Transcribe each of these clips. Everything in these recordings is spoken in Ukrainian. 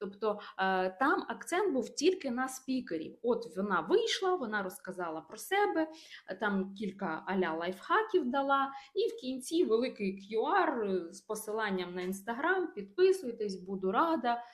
Тобто е, там акцент був тільки на спікерів. От вона вийшла, вона розказала про себе, е, там кілька аля лайфхаків дала, і в кінці великий QR е, з посиланням на інстаграм. Підписуйтесь, буду рада.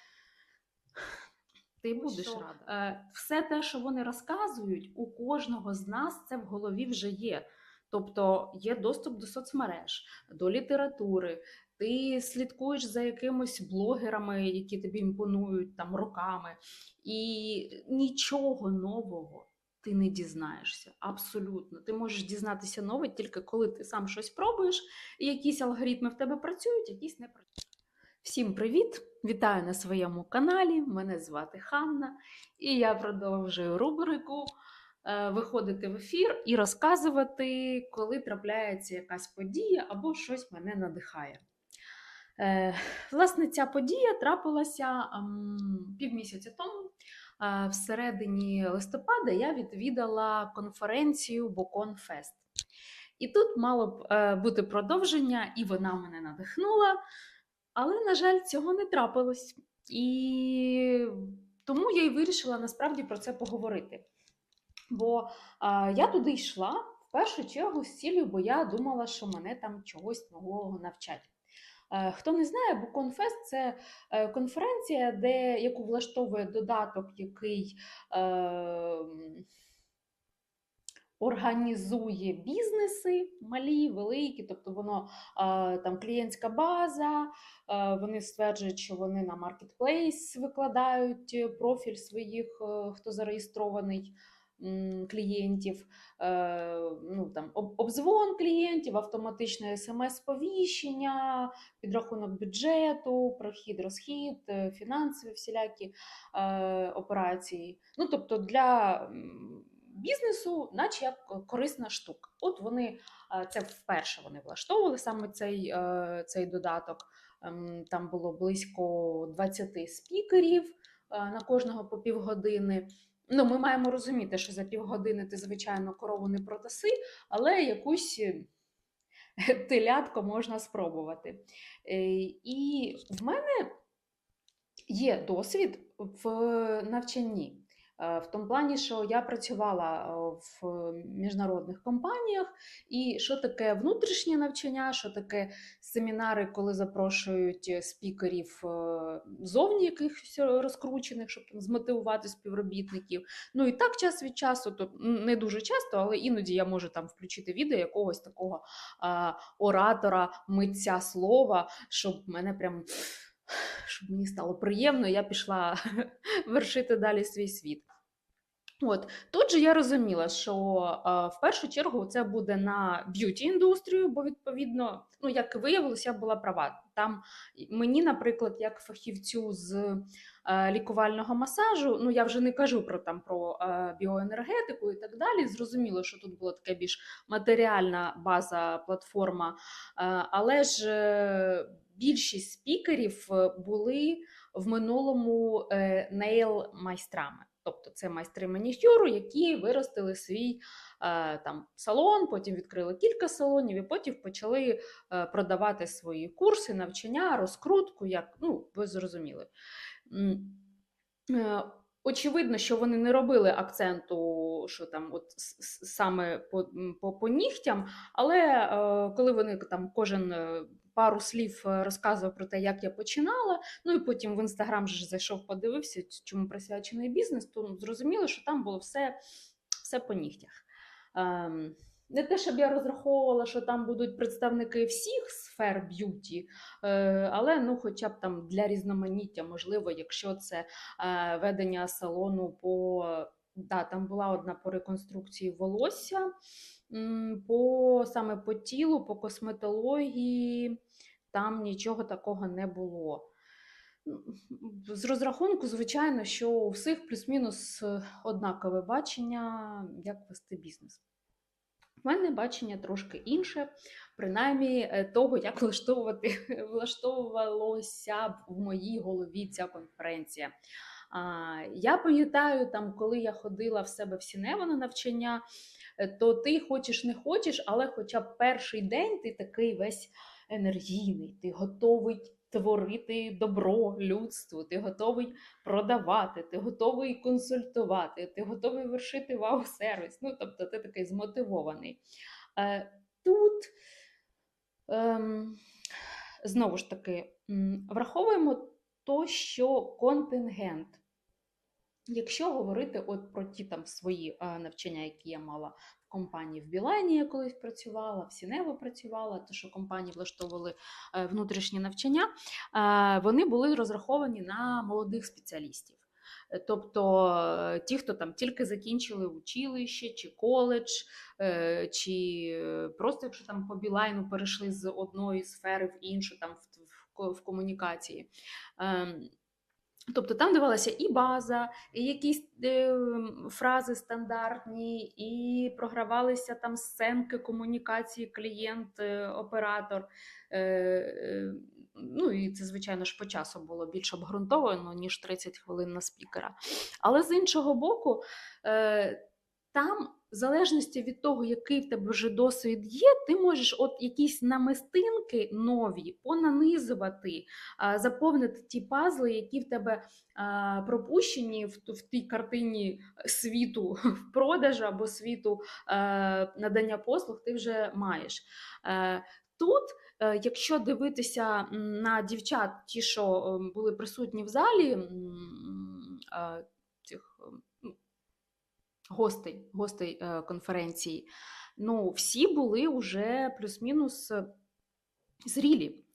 Ти будеш що? рада. Все те, що вони розказують, у кожного з нас це в голові вже є. Тобто є доступ до соцмереж, до літератури. Ти слідкуєш за якимись блогерами, які тобі імпонують там роками, і нічого нового ти не дізнаєшся. Абсолютно. Ти можеш дізнатися нове тільки коли ти сам щось пробуєш, і якісь алгоритми в тебе працюють, якісь не працюють. Всім привіт! Вітаю на своєму каналі. Мене звати Ханна, і я продовжую рубрику е, виходити в ефір і розказувати, коли трапляється якась подія або щось мене надихає. Е, Власне, ця подія трапилася ем, півмісяця тому. Е, Всередині листопада я відвідала конференцію Бокон Фест. І тут мало б е, бути продовження, і вона мене надихнула. Але, на жаль, цього не трапилось. І тому я й вирішила насправді про це поговорити. Бо я туди йшла в першу чергу з цілею, бо я думала, що мене там чогось нового навчать. Е, Хто не знає, Буконфест це е, конференція, де, яку влаштовує додаток, який е, організує бізнеси малі, великі, тобто воно е, там клієнтська база, вони стверджують, що вони на маркетплейс викладають профіль своїх, хто зареєстрований клієнтів, е, ну, там, обзвон клієнтів, автоматичне смс-сповіщення, підрахунок бюджету, прохід, розхід, е, фінансові всілякі е, операції. Ну, тобто для бізнесу, наче як корисна штука. От вони це вперше вони влаштовували саме цей, цей додаток. Ем, Там було близько 20 спікерів на кожного по півгодини. Ну, ми маємо розуміти, що за півгодини ти, звичайно, корову не продаси, але якусь телятку телятко можна спробувати. Е, І в мене є досвід в навчанні. Е, В тому плані, що я працювала е, в міжнародних компаніях, і що таке внутрішнє навчання, що таке семінари, коли запрошують спікерів зовні якихось розкручених, щоб змотивувати співробітників. Ну і так час від часу, то не дуже часто, але іноді я можу там включити відео якогось такого оратора, митця слова, щоб мене прям щоб мені стало приємно, я пішла вершити далі свій світ. От тут же я розуміла, що е, в першу чергу це буде на б'юті індустрію, бо відповідно, ну як виявилося, я була права. Там мені, наприклад, як фахівцю з е, лікувального масажу, ну я вже не кажу про там про е, біоенергетику і так далі. Зрозуміло, що тут була така більш матеріальна база, платформа, е, але ж е, більшість спікерів е, були в минулому е, нейл-майстрами. Тобто це майстри манікюру, які виростили свій е, там салон, потім відкрили кілька салонів, і потім почали продавати свої курси, навчання, розкрутку, як ну ви зрозуміли. Очевидно, що вони не робили акценту, що там от саме по, по, по нігтям, але коли вони там кожен пару слів е, розказував про те, як я починала, ну і потім в інстаграм же зайшов, подивився, чому присвячений бізнес, то ну, зрозуміло, що там було все, все по нігтях. Ем, не те, щоб я розраховувала, що там будуть представники всіх сфер б'юті, е, але ну, хоча б там для різноманіття, можливо, якщо це е, ведення салону по да, там була одна по реконструкції волосся, по саме по тілу, по косметології, там нічого такого не було. З розрахунку, звичайно, що у всіх плюс-мінус е, однакове бачення, як вести бізнес. У мене бачення трошки інше, принаймні е, того, як влаштовувати влаштовувалося б в моїй голові ця конференція. Я пам'ятаю, там, коли я ходила в себе в Сінево на навчання, е, то ти хочеш не хочеш, але хоча б перший день ти такий весь енергійний, ти готовий творити добро людству, ти готовий продавати, ти готовий консультувати, ти готовий вершити вау-сервіс. Ну, тобто, ти такий змотивований. Е, Тут ем, знову ж таки враховуємо то, що контингент. Якщо говорити от про ті там свої е, навчання, які я мала в компанії в Білайні, я колись працювала, в Сінево працювала, то що компанії влаштовували е, внутрішні навчання, е, вони були розраховані на молодих спеціалістів. Е, Тобто ті, хто там тільки закінчили училище чи коледж, чи просто якщо там по Білайну перейшли з одної сфери в іншу, там в, в, в комунікації. Тобто там давалася і база, і якісь е, фрази стандартні, і програвалися там сценки комунікації клієнт-оператор. Е, е, ну і це, звичайно ж, по часу було більш обґрунтовано, ніж 30 хвилин на спікера. Але з іншого боку, е, там, в залежності від того, який в тебе вже досвід є, ти можеш от якісь намистинки нові понанизувати, заповнити ті пазли, які в тебе пропущені в, в тій картині світу в продажу або світу надання послуг, ти вже маєш. Е, Тут, е, якщо дивитися на дівчат, ті, що е, були присутні в залі, е, цих е, ну, гостей, гостей е, конференції, ну, всі були вже плюс-мінус е, зрілі.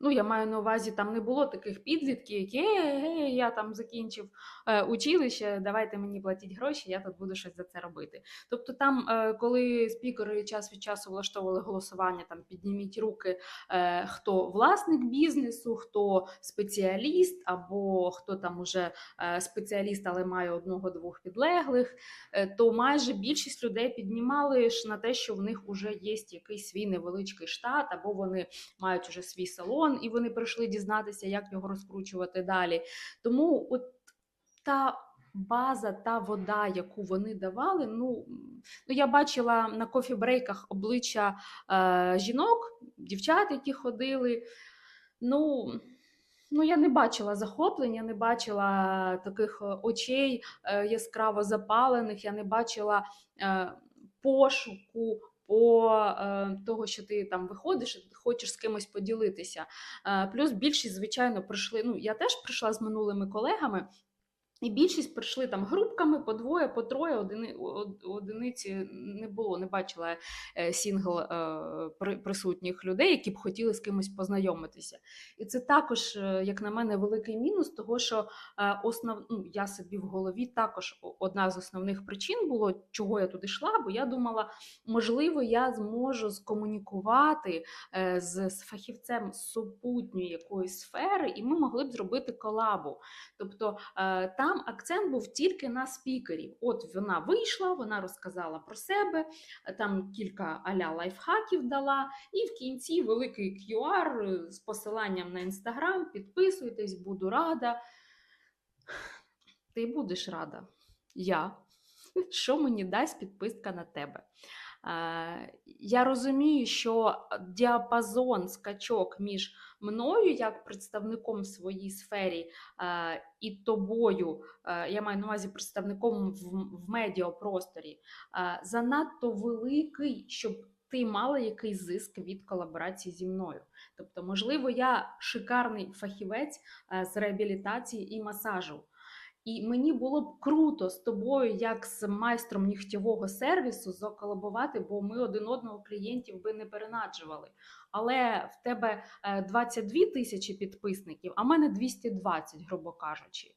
Ну, я маю на увазі, там не було таких підлітків, які «Е, е, я там закінчив е, училище, давайте мені платіть гроші, я тут буду щось за це робити. Тобто, там, е, коли спікери час від часу влаштовували голосування, там підніміть руки, е, хто власник бізнесу, хто спеціаліст, або хто там уже е, спеціаліст, але має одного-двох підлеглих, е, то майже більшість людей піднімали ж на те, що в них вже є якийсь свій невеличкий штат, або вони мають уже свій салон, і вони прийшли дізнатися, як його розкручувати далі. Тому от та база, та вода, яку вони давали, ну, ну я бачила на кофі-брейках обличчя е, жінок, дівчат, які ходили. Ну, Ну, я не бачила захоплення, не бачила таких очей е, яскраво запалених, я не бачила е, пошуку по е, того, що ти там виходиш і хочеш з кимось поділитися. Е, плюс більшість, звичайно, прийшли. Ну, я теж прийшла з минулими колегами. І більшість прийшли там групками по двоє, по троє, одини, одиниці не було, не бачила е, сінгл е, присутніх людей, які б хотіли з кимось познайомитися. І це також, е, як на мене, великий мінус, того що основ, ну, я собі в голові також одна з основних причин було, чого я туди йшла, бо я думала, можливо, я зможу скомунікувати з, фахівцем супутньої якоїсь сфери, і ми могли б зробити колабу. Тобто е, там акцент був тільки на спікерів. От вона вийшла, вона розказала про себе, там кілька аля лайфхаків дала, і в кінці великий QR з посиланням на інстаграм. Підписуйтесь, буду рада. Ти будеш рада. Я. Що мені дасть підписка на тебе? Е, Я розумію, що діапазон скачок між мною як представником в своїй сфері і тобою, е, я маю на увазі представником в, медіапросторі, занадто великий, щоб ти мала якийсь зиск від колаборації зі мною. Тобто, можливо, я шикарний фахівець е, з реабілітації і масажу. І мені було б круто з тобою, як з майстром нігтєвого сервісу, заколабувати, бо ми один одного клієнтів би не перенаджували. Але в тебе е, 22 тисячі підписників, а в мене 220, грубо кажучи.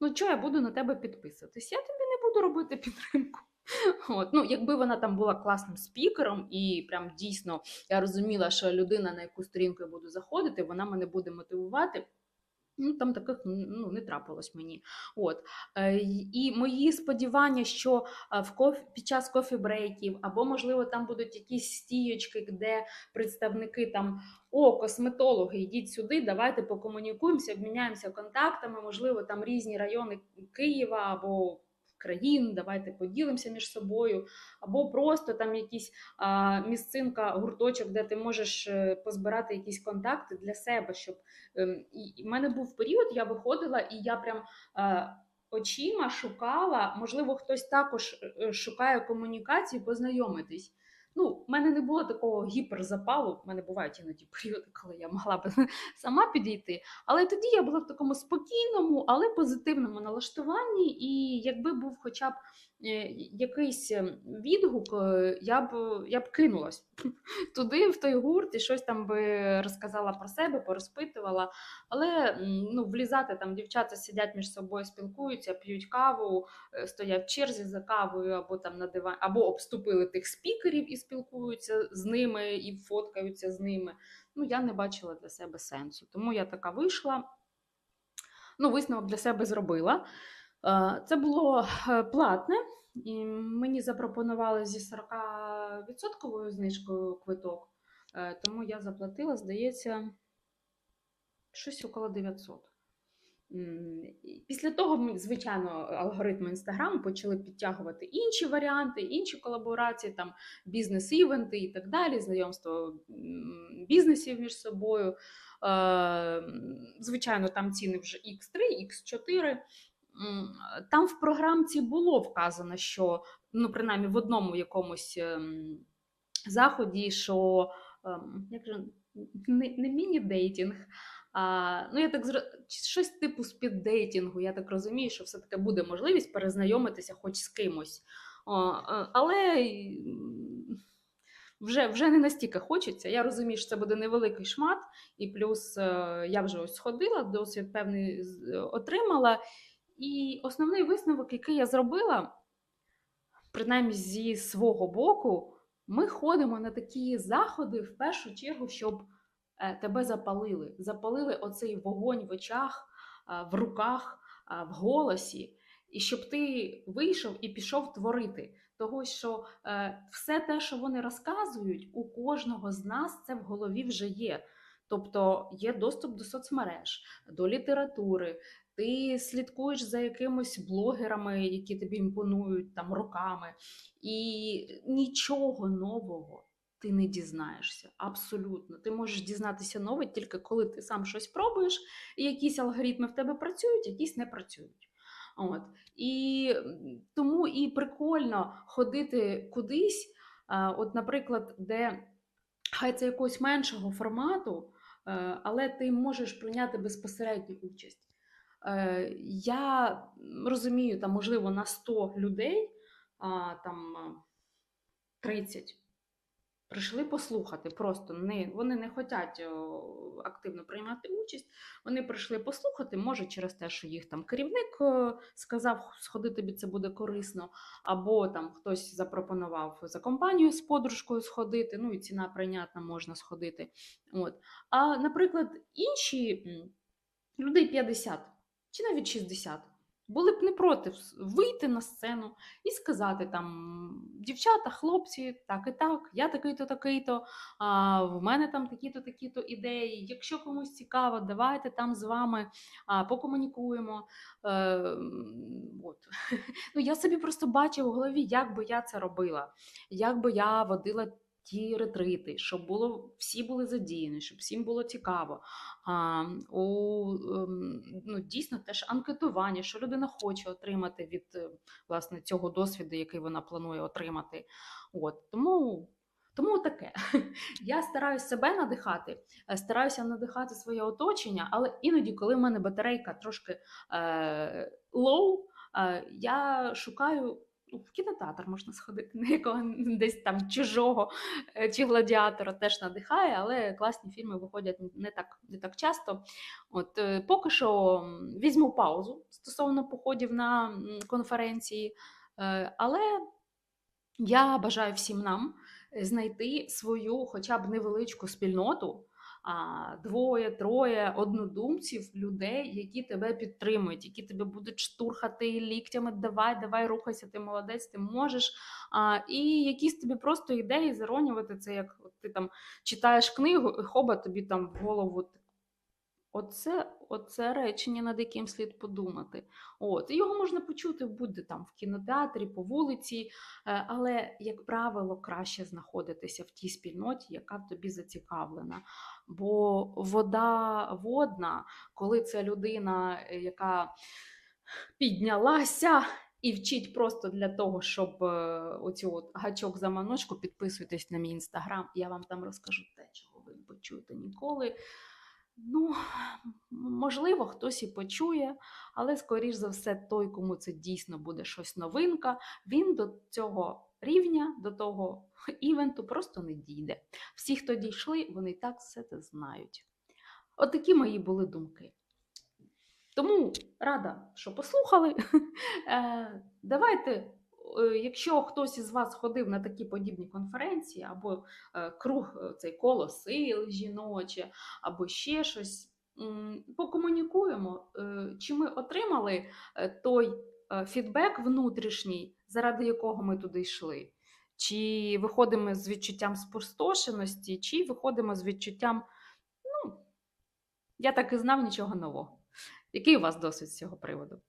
Ну, чого я буду на тебе підписуватись? Я тобі не буду робити підтримку. От. Ну, якби вона там була класним спікером, і прям дійсно я розуміла, що людина, на яку сторінку я буду заходити, вона мене буде мотивувати. Ну, там таких ну, не трапилось мені. От. Е, І мої сподівання, що е, в кофі, під час кофі-брейків, або, можливо, там будуть якісь стієчки, де представники там, о, косметологи, йдіть сюди, давайте покомунікуємося, обміняємося контактами, можливо, там різні райони Києва або країн, давайте поділимося між собою, або просто там якісь місцинка, гурточок, де ти можеш е, позбирати якісь контакти для себе. Щоб ем, і в мене був період, я виходила і я прям. е, Очима шукала, можливо, хтось також е, шукає комунікацію, познайомитись. Ну, в мене не було такого гіперзапалу. В мене бувають іноді періоди, коли я могла б сама підійти. Але тоді я була в такому спокійному, але позитивному налаштуванні, і якби був хоча б якийсь ем, відгук, е, я б я б кинулась туди, в той гурт, і щось там би розказала про себе, порозпитувала. Але ну, влізати там дівчата сидять між собою, спілкуються, п'ють каву, е, стоять в черзі за кавою, або там на дивані, або обступили тих спікерів і спілкуються з ними, і фоткаються з ними. Ну, я не бачила для себе сенсу. Тому я така вийшла. Ну, висновок для себе зробила. Е, Це було е, платне, і мені запропонували зі 40% знижкою квиток, Е, тому я заплатила, здається, щось около 900. Після того, звичайно, алгоритми Інстаграму почали підтягувати інші варіанти, інші колаборації, там бізнес-івенти і так далі, знайомство бізнесів між собою. Звичайно, там ціни вже X3, X4. Там в програмці було вказано, що ну, принаймні в одному якомусь ем, заході, що ем, як же, не, не міні-дейтінг, а, ну, я так зро... щось типу спіддейтінгу. Я так розумію, що все-таки буде можливість перезнайомитися хоч з кимось. О, е, але вже, вже не настільки хочеться. Я розумію, що це буде невеликий шмат, і плюс е, я вже ось сходила, досвід певний отримала. І основний висновок, який я зробила, принаймні зі свого боку, ми ходимо на такі заходи в першу чергу, щоб е, тебе запалили. Запалили оцей вогонь в очах, е, в руках, е, в голосі, і щоб ти вийшов і пішов творити. Того, що все те, що вони розказують, у кожного з нас це в голові вже є. Тобто є доступ до соцмереж, до літератури, ти слідкуєш за якимись блогерами, які тобі імпонують там роками, і нічого нового ти не дізнаєшся. Абсолютно. Ти можеш дізнатися нове тільки коли ти сам щось пробуєш, і якісь алгоритми в тебе працюють, якісь не працюють. От. І тому і прикольно ходити кудись, от, наприклад, де хай це якогось меншого формату, е, але ти можеш прийняти безпосередню участь. Е, Я розумію, там, можливо, на 100 людей, там 30 прийшли послухати. Просто не, вони не хочуть активно приймати участь. Вони прийшли послухати, може, через те, що їх там керівник е, сказав, сходи тобі це буде корисно, або там хтось запропонував за компанію з подружкою сходити, ну і ціна прийнятна, можна сходити. От. А, наприклад, інші людей 50 чи навіть 60 були б не проти вийти на сцену і сказати там дівчата, хлопці, так і так, я такий-то, такий-то, а, в мене там такі-то, такі-то ідеї. Якщо комусь цікаво, давайте там з вами а, покомунікуємо. Е, от. ну, я собі просто бачу в голові, як би я це робила, як би я водила. Ті ретрити, щоб було всі були задіяні, щоб всім було цікаво. А, у, ем, ну, дійсно теж анкетування, що людина хоче отримати від е, власне цього досвіду, який вона планує отримати. От тому. Тому таке. Я стараюся себе надихати, е, стараюся надихати своє оточення, але іноді, коли в мене батарейка трошки е, low, е, я шукаю. Ну, В кінотеатр можна сходити, на якого десь там чужого е, чи гладіатора теж надихає, але класні фільми виходять не так, не так часто. От е, поки що візьму паузу стосовно походів на конференції, е, але я бажаю всім нам знайти свою хоча б невеличку спільноту. Двоє, троє однодумців, людей, які тебе підтримують, які тебе будуть штурхати ліктями. Давай, давай, рухайся, ти молодець, ти можеш. І якісь тобі просто ідеї заронювати. Це як от ти там читаєш книгу, і хоба тобі там в голову Оце, оце речення, над яким слід подумати. От, його можна почути будь-де там в кінотеатрі, по вулиці, е, але, як правило, краще знаходитися в тій спільноті, яка тобі зацікавлена. Бо вода водна, коли це людина, е, яка піднялася і вчить просто для того, щоб е, оцю от гачок за маночку, підписуйтесь на мій інстаграм, я вам там розкажу те, чого ви не почуєте ніколи. Ну, можливо, хтось і почує, але, скоріш за все, той, кому це дійсно буде щось новинка, він до цього рівня, до того івенту просто не дійде. Всі, хто дійшли, вони і так все це знають. От такі мої були думки. Тому рада, що послухали. Е, Давайте, якщо хтось із вас ходив на такі подібні конференції, або е, круг е, цей коло сил жіноче, або ще щось, покомунікуємо, е, чи ми отримали е, той е, фідбек внутрішній, заради якого ми туди йшли. Чи виходимо з відчуттям спустошеності, чи виходимо з відчуттям, ну, я так і знав нічого нового. Який у вас досвід з цього приводу?